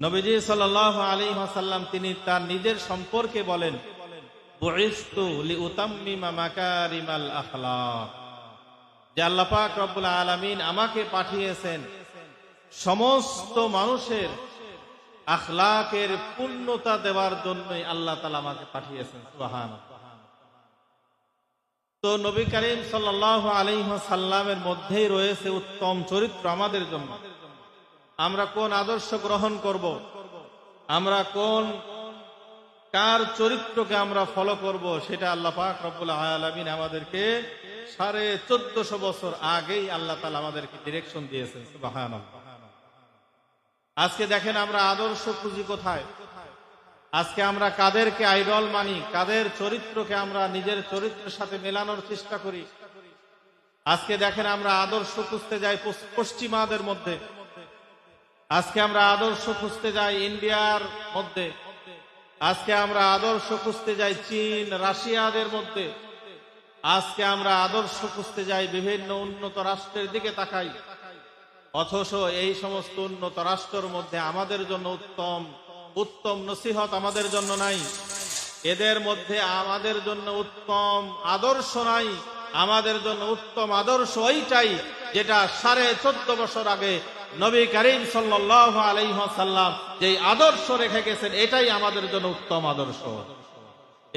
নবীজি সাল আলী সাল্লাম তিনি তার নিজের সম্পর্কে বলেন আমাকে পাঠিয়েছেন সমস্ত মানুষের আখলাকের পূর্ণতা দেওয়ার জন্যই আল্লাহ তালা আমাকে পাঠিয়েছেন সুবাহান তো নবী করিম সাল্লাহ আলিহাসাল্লামের মধ্যেই রয়েছে উত্তম চরিত্র আমাদের জন্য। আমরা কোন আদর্শ গ্রহণ করব? আমরা কোন, কার চরিত্রকে আমরা ফলো করব? সেটা আল্লাহ পাক রব্বুল আলমিন আমাদেরকে সাড়ে চোদ্দশো বছর আগেই আল্লাহ তালা আমাদেরকে ডিরেকশন দিয়েছেন। আজকে দেখেন আমরা আদর্শ খুঁজি কোথায়? আজকে আমরা কাদেরকে আইডল মানি? কাদের চরিত্রকে আমরা নিজের চরিত্রের সাথে মেলানোর চেষ্টা করি? আজকে দেখেন আমরা আদর্শ খুঁজতে যাই পশ্চিমাদের মধ্যে। আজকে আমরা আদর্শ খুঁজতে যাই ইন্ডিয়ার মধ্যে। আজকে আমরা আদর্শ খুঁজতে যাই চীন, রাশিয়াদের মধ্যে। আজকে আমরা আদর্শ খুঁজতে যাই বিভিন্ন উন্নত রাষ্ট্রের দিকে তাকাই। অথচ এই সমস্ত উন্নত রাষ্ট্রের মধ্যে আমাদের জন্য উত্তম উত্তম নসিহত আমাদের জন্য নাই। এদের মধ্যে আমাদের জন্য উত্তম আদর্শ নাই। আমাদের জন্য উত্তম আদর্শ ওইটাই যেটা সাড়ে চোদ্দ বছর আগে নবী করিম সাল্লাহ আলাইসাল্লাম যে আদর্শ রেখে গেছেন, এটাই আমাদের জন্য উত্তম আদর্শ।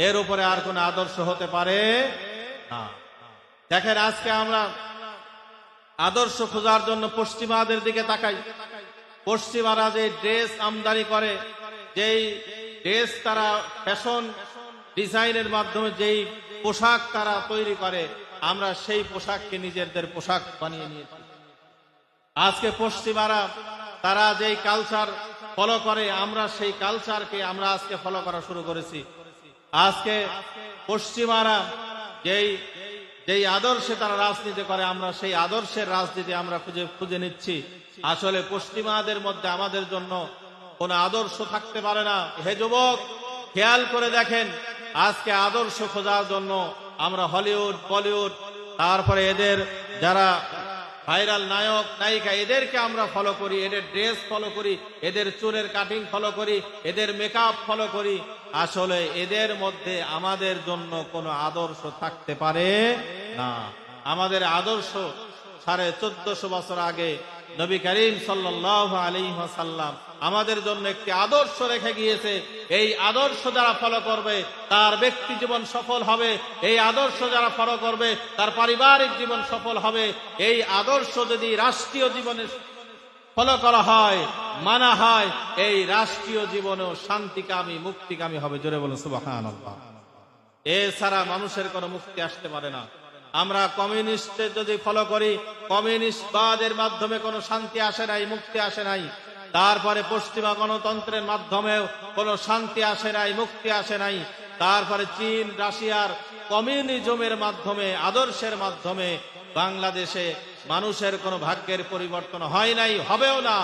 এর উপরে আর কোন আদর্শ হতে পারে না। দেখেন, আজকে আমরা আদর্শ খোঁজার জন্য পশ্চিমাদের দিকে তাকাই। পশ্চিমারা যে ড্রেস আমদানি করে, যেই ড্রেস তারা ফ্যাশন ডিজাইনের মাধ্যমে যেই পোশাক তারা তৈরি করে, আমরা সেই পোশাককে নিজেদের পোশাক বানিয়ে নিয়েছি। আজকে পশ্চিমারা, তারা যেই কালচার ফলো করে, আমরা সেই কালচারকে আমরা আজকে ফলো করা শুরু করেছি। আজকে পশ্চিমারা যেই যেই আদর্শে তারা রাজনীতি করে, আমরা সেই আদর্শের রাজনীতি আমরা খুঁজে খুঁজে নিচ্ছি। আসলে পশ্চিমাদের মধ্যে আমাদের জন্য কোন আদর্শ থাকতে পারে না। হে যুবক, খেয়াল করে দেখেন, আজকে আদর্শ খোঁজার জন্য আমরা হলিউড, বলিউড, তারপরে এদের যারা ভাইরাল নায়ক, নায়িকা, এদেরকে আমরা ফলো করি, এদের ড্রেস ফলো করি, এদের চুলের কাটিং ফলো করি, এদের মেকআপ ফলো করি। আসলে এদের মধ্যে আমাদের জন্য কোনো আদর্শ থাকতে পারে না। আমাদের আদর্শ সাড়ে চোদ্দশো বছর আগে নবী করিম সাল্লাহ আমাদের জন্য একটি আদর্শ রেখে গিয়েছে। এই আদর্শ যারা ফলো করবে, তার ব্যক্তি জীবন সফল হবে। এই আদর্শ যারা ফলো করবে, তার পারিবারিক জীবন সফল হবে। এই আদর্শ যদি রাষ্ট্রীয় জীবনে ফলো করা হয়, মানা হয়, এই রাষ্ট্রীয় জীবনেও শান্তিকামী, মুক্তিকামী হবে। জোরে বলুন সুবাহান এছাড়া মানুষের কোনো মুক্তি আসতে পারে না। আমরা কমিউনিস্ট যদি ফলো করি, কমিউনিস্টবাদের মাধ্যমে কোনো শান্তি আসে নাই, মুক্তি আসে নাই। তারপরে পশ্চিমা গণতন্ত্রের মাধ্যমেও কোনো শান্তি আসে নাই, মুক্তি আসে নাই। তারপরে চীন, রাশিয়ার কমিউনিজমের মাধ্যমে, আদর্শের মাধ্যমে বাংলাদেশে মানুষের কোনো ভাগ্যের পরিবর্তন হয় নাই, হবেও না।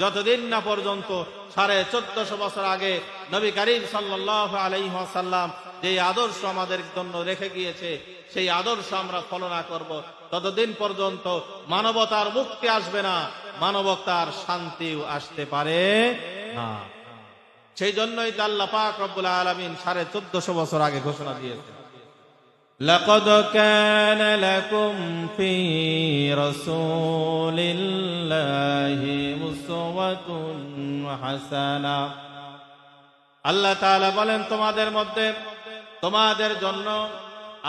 যতদিন না পর্যন্ত সাড়ে চোদ্দশো বছর আগে নবী করিম সাল্লাহ আলাইসাল্লাম যে আদর্শ আমাদের জন্য রেখে গিয়েছে সেই আদর্শ আমরা ফলো না করব ততদিন পর্যন্ত মানবতার মুক্তি আসবে না মানবতার শান্তিও আসতে পারে না সেই জন্যই তো আল্লাহ পাক রব্বুল আলমিন সাড়ে চোদ্দশো বছর আগে ঘোষণা দিয়েছে لقد كان لكم في رسول الله أسوة حسنة আল্লাহ তাআলা বলেন তোমাদের মধ্যে তোমাদের জন্য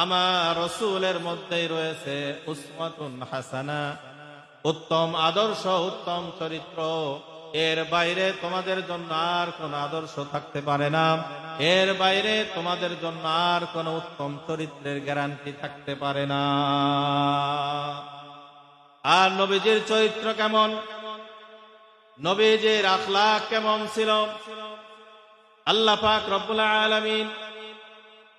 আমার রসুলের মধ্যেই রয়েছে উসমাতুন হাসানা। উত্তম আদর্শ, উত্তম চরিত্র। এর বাইরে তোমাদের জন্য আর কোন আদর্শ থাকতে পারে না। এর বাইরে তোমাদের জন্য আর কোন উত্তম চরিত্রের গ্যারান্টি থাকতে পারে না। আর নবীজির চরিত্র কেমন? নবীজির আখলাক কেমন ছিল? আল্লাহ পাক রব্বুল আলামিন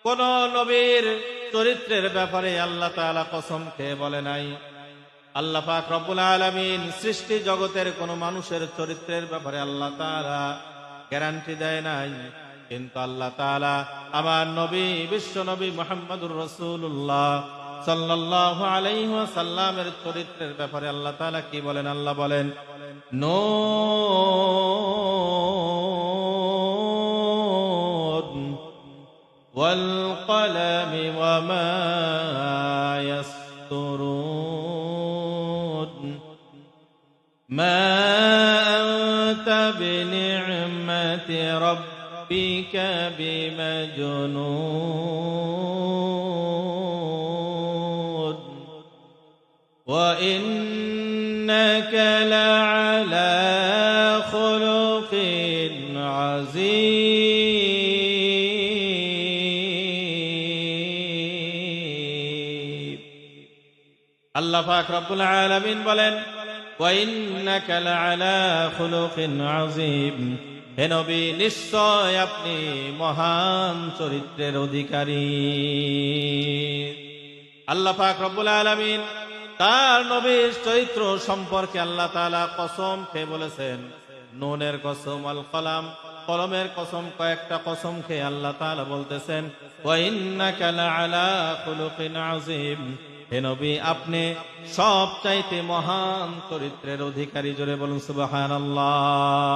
কোন নবীর চরিত্রের ব্যাপারে আল্লাহ তাআলা কসম খেয়ে বলে নাই। আল্লাহ পাক রব্বুল আলামিন সৃষ্টি জগতের কোন মানুষের চরিত্রের ব্যাপারে আল্লাহ তাআলা গ্যারান্টি দেয় নাই। কিন্তু আল্লাহ তাআলা আমার নবী, বিশ্ব নবী মুহাম্মদুর রাসূলুল্লাহ সাল্লাল্লাহু আলাইহি ওয়াসাল্লামের চরিত্রের ব্যাপারে আল্লাহ তাআলা কি বলেন? আল্লাহ বলেন, নো والقلم وما يسطرون ما أنت بنعمة ربك بمجنون. وإنك لعلى আল্লাহ পাক রব্বুল আলামিন বলেন ওয়াইন্নাকা লাআলা খুলুকিন আযীম। হে নবী, নিশ্চয় আপনি মহান চরিত্রের অধিকারী। আল্লাহ পাক রব্বুল আলামিন তার নবীর চরিত্র সম্পর্কে আল্লাহ তাআলা কসম খেয়ে বলেছেন, নুনের কসম, আল কলাম, কলমের কসম, কয়েকটা কসম খেয়ে আল্লাহ তাআলা বলতেছেন ওয়াইন্নাকা লাআলা খুলুকিন আযীম। হে নবী আপনি সব চাইতে মহান চরিত্রের অধিকারী। জোরে বলুন সুবহানাল্লাহ।